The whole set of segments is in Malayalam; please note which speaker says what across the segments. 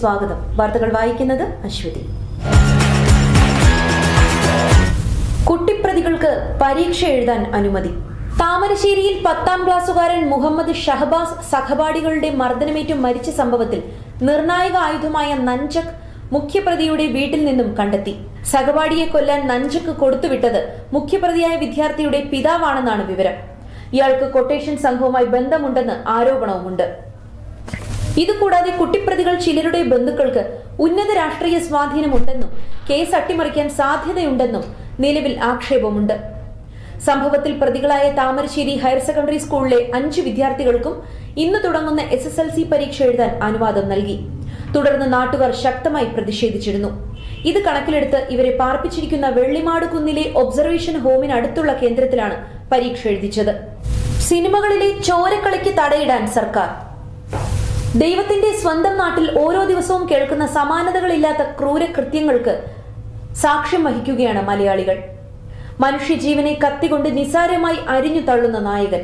Speaker 1: സ്വാഗതം. വാർത്തകൾ വായിക്കുന്നത് അശ്വതി. കുട്ടിപ്രതികൾക്ക് പരീക്ഷ എഴുതാൻ അനുമതി. താമരശ്ശേരിയിൽ പത്താം ക്ലാസ്സുകാരൻ മുഹമ്മദ് ഷഹബാസ് സഹപാഠികളുടെ മർദ്ദനമേറ്റു മരിച്ച സംഭവത്തിൽ നിർണായക ആയുധമായ നഞ്ചക് മുഖ്യപ്രതിയുടെ വീട്ടിൽ നിന്നും കണ്ടെത്തി. സഹപാഠിയെ കൊല്ലാൻ നഞ്ചക് കൊടുത്തുവിട്ടത് മുഖ്യപ്രതിയായ വിദ്യാർത്ഥിയുടെ പിതാവാണെന്നാണ് വിവരം. ഇയാൾക്ക് കൊട്ടേഷൻ സംഘവുമായി ബന്ധമുണ്ടെന്ന് ആരോപണവുമുണ്ട്. ഇതുകൂടാതെ കുട്ടിപ്രതികൾ ചിലരുടെ ബന്ധുക്കൾക്ക് ഉന്നത രാഷ്ട്രീയ സ്വാധീനമുണ്ടെന്നും കേസ് അട്ടിമറിക്കാൻ സാധ്യതയുണ്ടെന്നും നിലവിൽ ആക്ഷേപമുണ്ട്. സംഭവത്തിൽ പ്രതികളായ താമരശ്ശേരി ഹയർ സെക്കൻഡറി സ്കൂളിലെ അഞ്ച് വിദ്യാർത്ഥികൾക്കും ഇന്ന് തുടങ്ങുന്ന എസ് എസ് എൽ സി പരീക്ഷ എഴുതാൻ അനുവാദം നൽകി. തുടർന്ന് നാട്ടുകാർ ശക്തമായി പ്രതിഷേധിച്ചിരുന്നു. ഇത് കണക്കിലെടുത്ത് ഇവരെ പാർപ്പിച്ചിരിക്കുന്ന വെള്ളിമാട് കുന്നിലെ ഒബ്സർവേഷൻ ഹോമിനടുത്തുള്ള കേന്ദ്രത്തിലാണ് പരീക്ഷ എഴുതിച്ചത്. സിനിമകളിലെ ചോരക്കളിക്ക് തടയിടാൻ സർക്കാർ ദൈവത്തിന്റെ സ്വന്തം നാട്ടിൽ ഓരോ ദിവസവും കേൾക്കുന്ന സമാനതകളില്ലാത്ത ക്രൂരകൃത്യങ്ങൾക്ക് സാക്ഷ്യം വഹിക്കുകയാണ് മലയാളികൾ. മനുഷ്യജീവനെ കത്തികൊണ്ട് നിസാരമായി അരിഞ്ഞു തള്ളുന്ന നായകൻ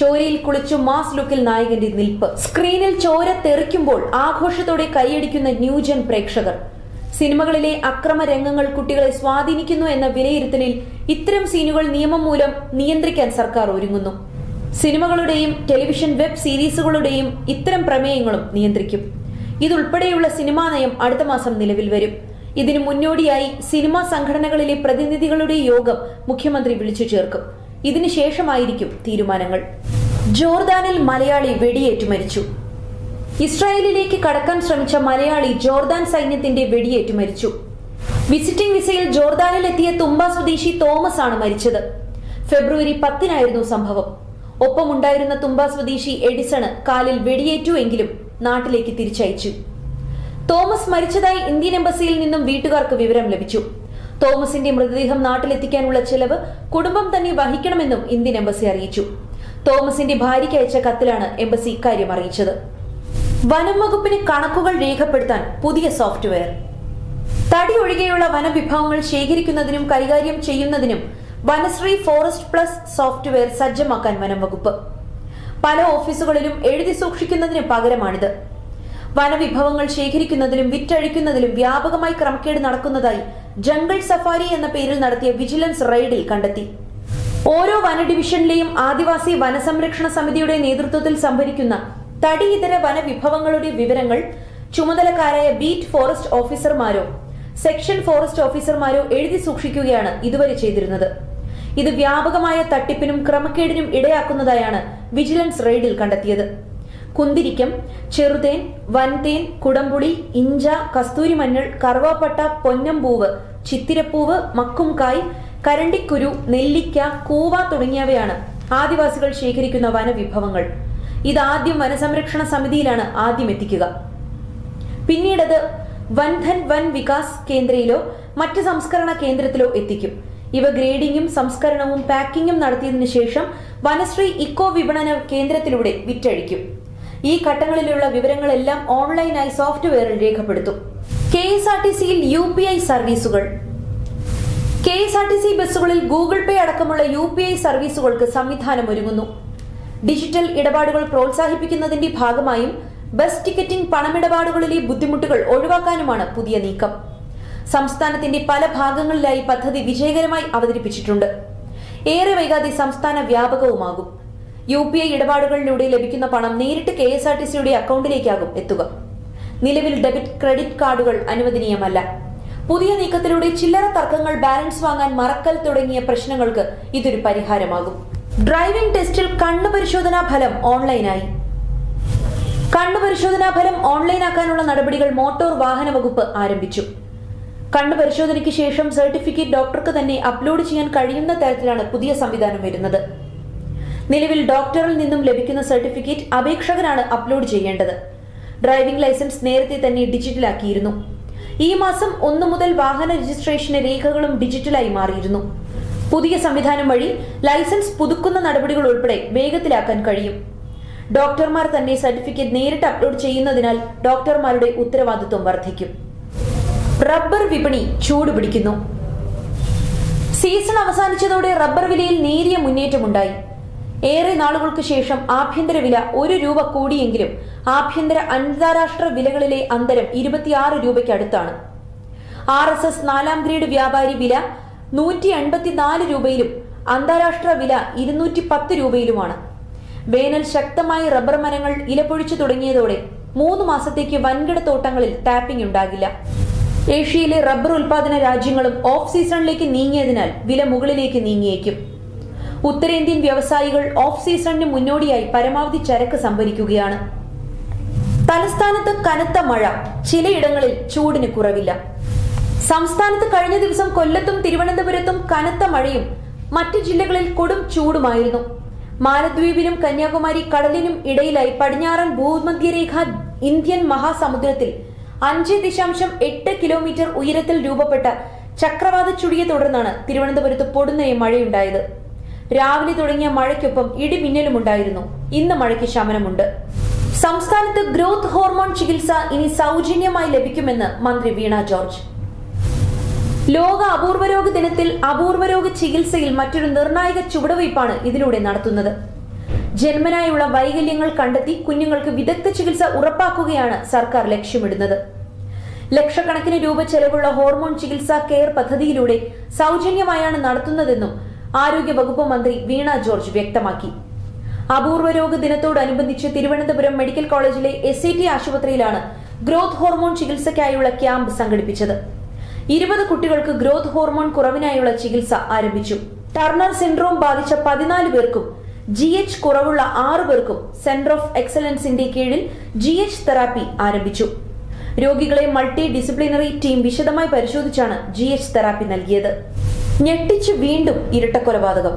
Speaker 1: ചോരയിൽ കുളിച്ചു മാസ് ലുക്കിൽ നായകന്റെ നിൽപ്പ്. സ്ക്രീനിൽ ചോര തെറിക്കുമ്പോൾ ആഘോഷത്തോടെ കൈയടിക്കുന്ന ന്യൂജൻ പ്രേക്ഷകർ. സിനിമകളിലെ അക്രമ രംഗങ്ങൾ കുട്ടികളെ സ്വാധീനിക്കുന്നു എന്ന വിലയിരുത്തലിൽ ഇത്തരം സീനുകൾ നിയമം മൂലം നിയന്ത്രിക്കാൻ സർക്കാർ ഒരുങ്ങുന്നു. സിനിമകളുടെയും ടെലിവിഷൻ വെബ് സീരീസുകളുടെയും ഇത്തരം പ്രമേയങ്ങളും നിയന്ത്രിക്കും. ഇതുൾപ്പെടെയുള്ള സിനിമാ നയം അടുത്ത മാസം നിലവിൽ വരും. ഇതിനു മുന്നോടിയായി സിനിമാ സംഘടനകളിലെ പ്രതിനിധികളുടെ യോഗം മുഖ്യമന്ത്രി വിളിച്ചു ചേർക്കും. ഇതിനുശേഷമായിരിക്കും തീരുമാനങ്ങൾ. ജോർദാനിൽ മലയാളി വെടിയേറ്റു മരിച്ചു. ഇസ്രായേലിലേക്ക് കടക്കാൻ ശ്രമിച്ച മലയാളി ജോർദാൻ സൈന്യത്തിന്റെ വെടിയേറ്റു മരിച്ചു. വിസിറ്റിംഗ് വിസയിൽ ജോർദാനിലെത്തിയ തുമ്പ സ്വദേശി തോമസ് ആണ് മരിച്ചത്. ഫെബ്രുവരി പത്തിനായിരുന്നു സംഭവം. ഒപ്പമുണ്ടായിരുന്ന തുമ്പ സ്വദേശി എഡിസണ് കാലിൽ വെടിയേറ്റുവെങ്കിലും നാട്ടിലേക്ക് തിരിച്ചയച്ചു. തോമസ് മരിച്ചതായി ഇന്ത്യൻ എംബസിയിൽ നിന്നും വീട്ടുകാർക്ക് വിവരം ലഭിച്ചു. തോമസിന്റെ മൃതദേഹം നാട്ടിലെത്തിക്കാനുള്ള ചെലവ് കുടുംബം തന്നെ വഹിക്കണമെന്നും ഇന്ത്യൻ എംബസി അറിയിച്ചു. തോമസിന്റെ ഭാര്യയ്ക്ക് അയച്ച കത്തിലാണ് എംബസി ഇക്കാര്യം അറിയിച്ചത്. വനം വകുപ്പിന് കണക്കുകൾ രേഖപ്പെടുത്താൻ പുതിയ സോഫ്റ്റ്വെയർ. തടി ഒഴികെയുള്ള വനവിഭവങ്ങൾ ശേഖരിക്കുന്നതിനും കൈകാര്യം ചെയ്യുന്നതിനും വനശ്രീ ഫോറസ്റ്റ് പ്ലസ് സോഫ്റ്റ്വെയർ സജ്ജമാക്കാൻ വനം വകുപ്പ് പല ഓഫീസുകളിലും എഴുതി സൂക്ഷിക്കുന്നതിന് പകരമാണിത്. വനവിഭവങ്ങൾ ശേഖരിക്കുന്നതിലും വിറ്റഴിക്കുന്നതിലും വ്യാപകമായി ക്രമക്കേട് നടക്കുന്നതായി ജംഗിൾ സഫാരി എന്ന പേരിൽ നടത്തിയ വിജിലൻസ് റെയ്ഡിൽ കണ്ടെത്തി. ഓരോ വന ഡിവിഷനിലെയും ആദിവാസി വനസംരക്ഷണ സമിതിയുടെ നേതൃത്വത്തിൽ സംഭരിക്കുന്ന ഇതര വനവിഭവങ്ങളുടെ വിവരങ്ങൾ ചുമതലക്കാരായ ബീറ്റ് ഫോറസ്റ്റ് ഓഫീസർമാരോ സെക്ഷൻ ഫോറസ്റ്റ് ഓഫീസർമാരോ എഴുതി സൂക്ഷിക്കുകയാണ് ഇതുവരെ ചെയ്തിരുന്നത്. ഇത് വ്യാപകമായ തട്ടിപ്പിനും ക്രമക്കേടിനും ഇടയാക്കുന്നതായാണ് വിജിലൻസ് റെയ്ഡിൽ കണ്ടെത്തിയത്. കുന്തിരിക്കം ചെറുതേൻ വൻതേൻ കുടംപുളി ഇഞ്ച കസ്തൂരിമഞ്ഞൾ കറുവാപ്പട്ട പൊന്നമ്പൂവ് ചിത്തിരപ്പൂവ് മക്കുംകായ് കരണ്ടിക്കുരു നെല്ലിക്ക കൂവ തുടങ്ങിയവയാണ് ആദിവാസികൾ ശേഖരിക്കുന്ന വനവിഭവങ്ങൾ. ഇതാദ്യം വനസംരക്ഷണ സമിതിയിലാണ് ആദ്യം എത്തിക്കുക. പിന്നീടത് വൻധൻ വൻ വികാസ് കേന്ദ്രയിലോ മറ്റ് സംസ്കരണ കേന്ദ്രത്തിലോ എത്തിക്കും. ഇവ ഗ്രേഡിംഗും സംസ്കരണവും പാക്കിംഗും നടത്തിയതിനു ശേഷം വനശ്രീ ഇക്കോ വിപണന കേന്ദ്രത്തിലൂടെ വിറ്റഴിക്കും. ഈ ഘട്ടങ്ങളിലുള്ള വിവരങ്ങളെല്ലാം ഓൺലൈനായി സോഫ്റ്റ്വെയറിൽ രേഖപ്പെടുത്തും. കെ എസ് ആർ ടി സിയിൽ യു പി ഐ സർവീസുകൾ. K S R T C ബസ്സുകളിൽ ഗൂഗിൾ പേ അടക്കമുള്ള യു പി ഐ സർവീസുകൾക്ക് സംവിധാനം ഒരുങ്ങുന്നു. ഡിജിറ്റൽ ഇടപാടുകൾ പ്രോത്സാഹിപ്പിക്കുന്നതിന്റെ ഭാഗമായും ബസ് ടിക്കറ്റിംഗ് പണമിടപാടുകളിലെ ബുദ്ധിമുട്ടുകൾ ഒഴിവാക്കാനുമാണ് പുതിയ നീക്കം. സംസ്ഥാനത്തിന്റെ പല ഭാഗങ്ങളിലായി പദ്ധതി വിജയകരമായി അവതരിപ്പിച്ചിട്ടുണ്ട്. ഏറെ വൈകാതെ സംസ്ഥാന വ്യാപകവുമാകും. യു പി ഐ ഇടപാടുകളിലൂടെ ലഭിക്കുന്ന പണം നേരിട്ട് കെ എസ് ആർ ടി സിയുടെ അക്കൗണ്ടിലേക്കാകും എത്തുക. നിലവിൽ ഡെബിറ്റ് ക്രെഡിറ്റ് കാർഡുകൾ അനുവദനീയമല്ല. പുതിയ നീക്കത്തിലൂടെ ചില്ലറ തർക്കങ്ങൾ ബാലൻസ് വാങ്ങാൻ മറക്കൽ തുടങ്ങിയ പ്രശ്നങ്ങൾക്ക് ഇതൊരു പരിഹാരമാകും. ഡ്രൈവിംഗ് ടെസ്റ്റിൽ കണ്ണു പരിശോധനാ ഫലം ഓൺലൈനായി. കണ്ണു പരിശോധനാ ഫലം ഓൺലൈനാക്കാനുള്ള നടപടികൾ മോട്ടോർ വാഹന വകുപ്പ് ആരംഭിച്ചു. കണ്ണു പരിശോധനയ്ക്ക് ശേഷം സർട്ടിഫിക്കറ്റ് ഡോക്ടർക്ക് തന്നെ അപ്ലോഡ് ചെയ്യാൻ കഴിയുന്ന തരത്തിലാണ് പുതിയ സംവിധാനം വരുന്നത്. നിലവിൽ ഡോക്ടറിൽ നിന്നും ലഭിക്കുന്ന സർട്ടിഫിക്കറ്റ് അപേക്ഷകനാണ് അപ്ലോഡ് ചെയ്യേണ്ടത്. ഡ്രൈവിംഗ് ലൈസൻസ് നേരത്തെ തന്നെ ഡിജിറ്റലാക്കിയിരുന്നു. ഈ മാസം ഒന്നു മുതൽ വാഹന രജിസ്ട്രേഷന് രേഖകളും ഡിജിറ്റലായി മാറിയിരുന്നു. പുതിയ സംവിധാനം വഴി ലൈസൻസ് പുതുക്കുന്ന നടപടികൾ ഉൾപ്പെടെ വേഗത്തിലാക്കാൻ കഴിയും. ഡോക്ടർമാർ തന്നെ സർട്ടിഫിക്കറ്റ് നേരിട്ട് അപ്ലോഡ് ചെയ്യുന്നതിനാൽ ഡോക്ടർമാരുടെ ഉത്തരവാദിത്വം വർദ്ധിക്കും. റബ്ബർ വിപണി ചൂടുപിടിക്കുന്നു സീസൺ അവസാനിച്ചതോടെ റബ്ബർ വിലയിൽ നേരിയ മുന്നേറ്റമുണ്ടായി. ഏറെ നാളുകൾക്ക് ശേഷം ആഭ്യന്തര വില ഒരു രൂപ കൂടിയെങ്കിലും ആഭ്യന്തര അന്താരാഷ്ട്ര വിലകളിലെ അന്തരം ഇരുപത്തിയാറ് രൂപയ്ക്ക് അടുത്താണ്. ആർ എസ് എസ് നാലാം ഗ്രേഡ് വ്യാപാരി വില നൂറ്റി എൺപത്തിനാല് രൂപയിലും അന്താരാഷ്ട്ര വില ഇരുന്നൂറ്റി പത്ത് രൂപയിലുമാണ്. വേനൽ ശക്തമായി റബ്ബർ മരങ്ങൾ ഇലപൊഴിച്ചു തുടങ്ങിയതോടെ മൂന്ന് മാസത്തേക്ക് വൻകിട തോട്ടങ്ങളിൽ ടാപ്പിംഗ് ഉണ്ടാകില്ല. ഏഷ്യയിലെ റബ്ബർ ഉൽപാദന രാജ്യങ്ങളും ഓഫ് സീസണിലേക്ക് നീങ്ങിയതിനാൽ വില മുകളിലേക്ക് നീങ്ങിയേക്കും. ഉത്തരേന്ത്യൻ വ്യവസായികൾ ഓഫ് സീസണിന് മുന്നോടിയായി പരമാവധി ചരക്ക് സംഭരിക്കുകയാണ്. തലസ്ഥാനത്ത് കനത്ത മഴ ചിലയിടങ്ങളിൽ ചൂടിന് കുറവില്ല. സംസ്ഥാനത്ത് കഴിഞ്ഞ ദിവസം കൊല്ലത്തും തിരുവനന്തപുരത്തും കനത്ത മഴയും മറ്റ് ജില്ലകളിൽ കൊടും ചൂടുമായിരുന്നു. മാലദ്വീപിനും കന്യാകുമാരി കടലിനും ഇടയിലായി പടിഞ്ഞാറൻ ഭൂമധ്യരേഖ ഇന്ത്യൻ മഹാസമുദ്രത്തിൽ അഞ്ച് ദശാംശം എട്ട് കിലോമീറ്റർ ഉയരത്തിൽ രൂപപ്പെട്ട ചക്രവാത ചുഴിയെ തുടർന്നാണ് തിരുവനന്തപുരത്ത് പൊടുന്നനെ മഴയുണ്ടായത്. രാവിലെ തുടങ്ങിയ മഴയ്ക്കൊപ്പം ഇടിമിന്നലും ഉണ്ടായിരുന്നു ഇന്ന് മഴയ്ക്ക് ശമനമുണ്ട്. സംസ്ഥാനത്ത് ഗ്രോത്ത് ഹോർമോൺ ചികിത്സ ഇനി സൗജന്യമായി ലഭിക്കുമെന്ന് മന്ത്രി വീണ ജോർജ്. ലോക അപൂർവരോഗ ദിനത്തിൽ അപൂർവരോഗ ചികിത്സയിൽ മറ്റൊരു നിർണായക ചുവടുവയ്പ്പാണ് ഇതിലൂടെ നടത്തുന്നത്. ജന്മനായുള്ള വൈകല്യങ്ങൾ കണ്ടെത്തി കുഞ്ഞുങ്ങൾക്ക് വിദഗ്ധ ചികിത്സ ഉറപ്പാക്കുകയാണ് സർക്കാർ ലക്ഷ്യമിടുന്നത്. ലക്ഷക്കണക്കിന് രൂപ ചെലവുള്ള ഹോർമോൺ ചികിത്സാ കെയർ പദ്ധതിയിലൂടെ സൗജന്യമായാണ് നടത്തുന്നതെന്നും ആരോഗ്യ വകുപ്പ് മന്ത്രി വീണ ജോർജ് വ്യക്തമാക്കി. അപൂർവ രോഗ ദിനത്തോടനുബന്ധിച്ച് തിരുവനന്തപുരം മെഡിക്കൽ കോളേജിലെ എസ് ടി ആശുപത്രിയിലാണ് ഗ്രോത്ത് ഹോർമോൺ ചികിത്സയ്ക്കായുള്ള ക്യാമ്പ് സംഘടിപ്പിച്ചത്. ഇരുപത് കുട്ടികൾക്ക് ഗ്രോത്ത് ഹോർമോൺ കുറവിനായുള്ള ചികിത്സ ആരംഭിച്ചു. ടർണർ സിൻഡ്രോം ബാധിച്ച പതിനാല് പേർക്കും ജി എച്ച് കുറവുള്ള ആറു പേർക്കും സെന്റർ ഓഫ് എക്സലൻസിന്റെ കീഴിൽ ജി എച്ച് തെറാപ്പി ആരംഭിച്ചു. രോഗികളെ മൾട്ടി ഡിസിപ്ലിനറി ടീം വിശദമായി പരിശോധിച്ചാണ് ജി എച്ച് തെറാപ്പി നൽകിയത്. ഞെട്ടിച്ച് വീണ്ടും ഇരട്ടക്കൊലപാതകം.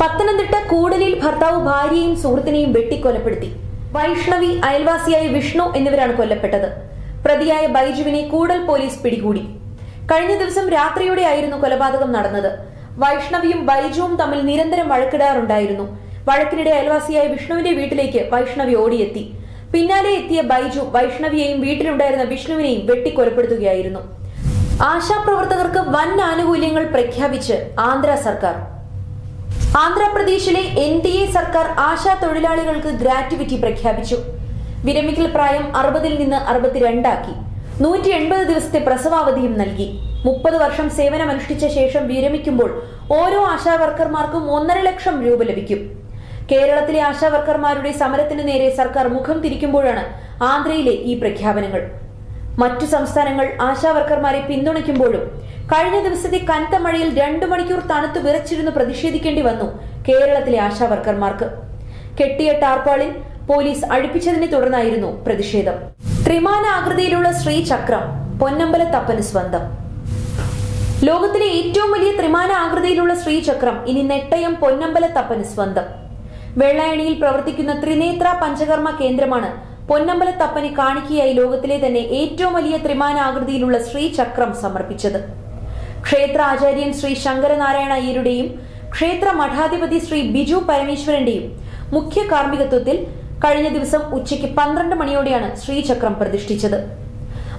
Speaker 1: പത്തനംതിട്ട കൂടലിൽ ഭർത്താവ് ഭാര്യയും സുഹൃത്തിനെയും വെട്ടിക്കൊലപ്പെടുത്തി. വൈഷ്ണവി അയൽവാസിയായ വിഷ്ണു എന്നിവരാണ് കൊല്ലപ്പെട്ടത്. പ്രതിയായ ബൈജുവിനെ കൂടൽ പോലീസ് പിടികൂടി. കഴിഞ്ഞ ദിവസം രാത്രിയോടെ ആയിരുന്നു കൊലപാതകം നടന്നത്. വൈഷ്ണവിയും ബൈജുവും തമ്മിൽ നിരന്തരം വഴക്കിടാറുണ്ടായിരുന്നു. വഴക്കിനിടെ അയൽവാസിയായ വിഷ്ണുവിന്റെ വീട്ടിലേക്ക് വൈഷ്ണവി ഓടിയെത്തി. പിന്നാലെ എത്തിയ ബൈജു വൈഷ്ണവിയെയും വീട്ടിലുണ്ടായിരുന്ന വിഷ്ണുവിനെയും വെട്ടിക്കൊലപ്പെടുത്തുകയായിരുന്നു. ആശാപ്രവർത്തകർക്ക് വൻ ആനുകൂല്യങ്ങൾ പ്രഖ്യാപിച്ച് ആന്ധ്ര സർക്കാർ. ആന്ധ്രാപ്രദേശിലെ എൻ ഡി എ സർക്കാർ ആശാ തൊഴിലാളികൾക്ക് ഗ്രാറ്റുവിറ്റി പ്രഖ്യാപിച്ചു. വിരമിക്കൽ പ്രായം അറുപതിൽ നിന്ന് അറുപത്തിരണ്ടാക്കി. നൂറ്റി എൺപത് ദിവസത്തെ പ്രസവാവധിയും നൽകി. മുപ്പത് വർഷം സേവനമനുഷ്ഠിച്ച ശേഷം വിരമിക്കുമ്പോൾ ഓരോ ആശാ വർക്കർമാർക്കും ഒന്നര ലക്ഷം രൂപ ലഭിക്കും. കേരളത്തിലെ ആശാവർക്കർമാരുടെ സമരത്തിന് നേരെ സർക്കാർ മുഖം തിരിക്കുമ്പോഴാണ് ആന്ധ്രയിലെ ഈ പ്രഖ്യാപനങ്ങൾ. മറ്റു സംസ്ഥാനങ്ങൾ ആശാവർക്കർമാരെ പിന്തുണയ്ക്കുമ്പോഴും കഴിഞ്ഞ ദിവസത്തെ കനത്ത മഴയിൽ രണ്ടു മണിക്കൂർ തണുത്തു വിറച്ചിരുന്ന് പ്രതിഷേധിക്കേണ്ടി വന്നു കേരളത്തിലെ ആശാവർക്കർമാർക്ക്. കെട്ടിയ ടാർപ്പാളിൽ പോലീസ് അഴിപ്പിച്ചതിനെ തുടർന്നായിരുന്നു പ്രതിഷേധം. ത്രിമാന ആകൃതിയിലുള്ള ശ്രീചക്രം പൊന്നമ്പലത്തപ്പന് സ്വന്തം. ലോകത്തിലെ ഏറ്റവും വലിയ ത്രിമാന ആകൃതിയിലുള്ള ശ്രീചക്രം ഇനി നെട്ടയം പൊന്നമ്പലത്തപ്പന് സ്വന്തം. വെള്ളായണിയിൽ പ്രവർത്തിക്കുന്ന ത്രിനേത്ര പഞ്ചകർമ്മ കേന്ദ്രമാണ്. പൊന്നമ്പലത്തപ്പന് കാണിക്കയായി ലോകത്തിലെ തന്നെ ഏറ്റവും വലിയ ത്രിമാനാകൃതിയിലുള്ള ശ്രീചക്രം സമർപ്പിച്ചത്. ക്ഷേത്ര ആചാര്യൻ ശ്രീ ശങ്കരനാരായണ അയ്യരുടെയും ക്ഷേത്ര മഠാധിപതി ശ്രീ ബിജു പരമേശ്വരന്റെയും മുഖ്യ കാർമ്മികത്വത്തിൽ കഴിഞ്ഞ ദിവസം ഉച്ചയ്ക്ക് പന്ത്രണ്ട് മണിയോടെയാണ് ശ്രീചക്രം പ്രതിഷ്ഠിച്ചത്.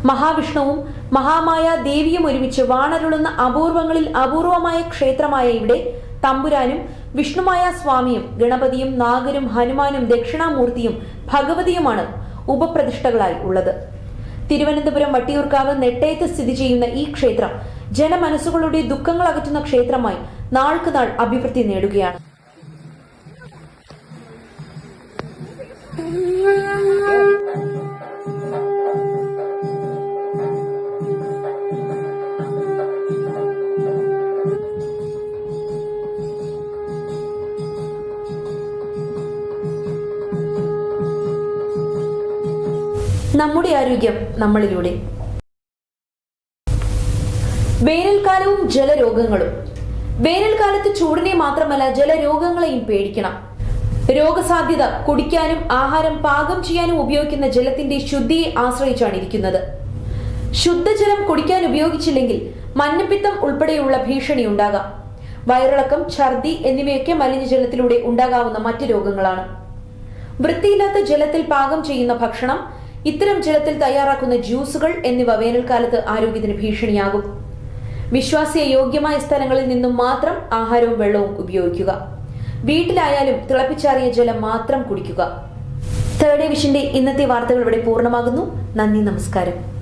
Speaker 1: മഹാവിഷ്ണുവും മഹാമായ ദേവിയും ഒരുമിച്ച് വാണരുളുന്ന അപൂർവങ്ങളിൽ അപൂർവമായ ക്ഷേത്രമായ ഇവിടെ തമ്പുരാനും വിഷ്ണുമായ സ്വാമിയും ഗണപതിയും നാഗരും ഹനുമാനും ദക്ഷിണാമൂർത്തിയും ഭഗവതിയുമാണ് ഉപപ്രതിഷ്ഠകളായി ഉള്ളത്. തിരുവനന്തപുരം വട്ടിയൂർക്കാവ് നെട്ടയത്ത് സ്ഥിതി ചെയ്യുന്ന ഈ ക്ഷേത്രം ജനമനസ്സുകളുടെ ദുഃഖങ്ങൾ അകറ്റുന്ന ക്ഷേത്രമായി നാൾക്ക് നാൾ അഭിവൃദ്ധി നേടുകയാണ്. നമ്മുടെ ആരോഗ്യം നമ്മളിലൂടെ. വേനൽക്കാലവും ജലരോഗങ്ങളും. വേനൽക്കാലത്ത് ചൂടിനെ മാത്രമല്ല ജലരോഗങ്ങളെയും പേടിക്കണം. രോഗസാധ്യത കുടിക്കാനും ആഹാരം പാകം ചെയ്യാനും ഉപയോഗിക്കുന്ന ജലത്തിന്റെ ശുദ്ധിയെ ആശ്രയിച്ചാണ് ഇരിക്കുന്നത്. ശുദ്ധജലം കുടിക്കാൻ ഉപയോഗിച്ചില്ലെങ്കിൽ മഞ്ഞപ്പിത്തം ഉൾപ്പെടെയുള്ള ഭീഷണി ഉണ്ടാകാം. വയറിളക്കം ഛർദി എന്നിവയൊക്കെ മലിനജലത്തിലൂടെ ഉണ്ടാകാവുന്ന മറ്റു രോഗങ്ങളാണ്. വൃത്തിയില്ലാത്ത ജലത്തിൽ പാകം ചെയ്യുന്ന ഭക്ഷണം ഇത്തരം ജലത്തിൽ തയ്യാറാക്കുന്ന ജ്യൂസുകൾ എന്നിവ വേനൽക്കാലത്ത് ആരോഗ്യത്തിന് ഭീഷണിയാകും. വിശ്വാസ്യ യോഗ്യമായ സ്ഥലങ്ങളിൽ നിന്നും മാത്രം ആഹാരവും വെള്ളവും ഉപയോഗിക്കുക. വീട്ടിലായാലും തിളപ്പിച്ചാറിയ ജലം മാത്രം കുടിക്കുക. തേർഡ് ഡിവിഷന്റെ ഇന്നത്തെ വാർത്തകൾ ഇവിടെ പൂർണമാകുന്നു. നന്ദി നമസ്കാരം.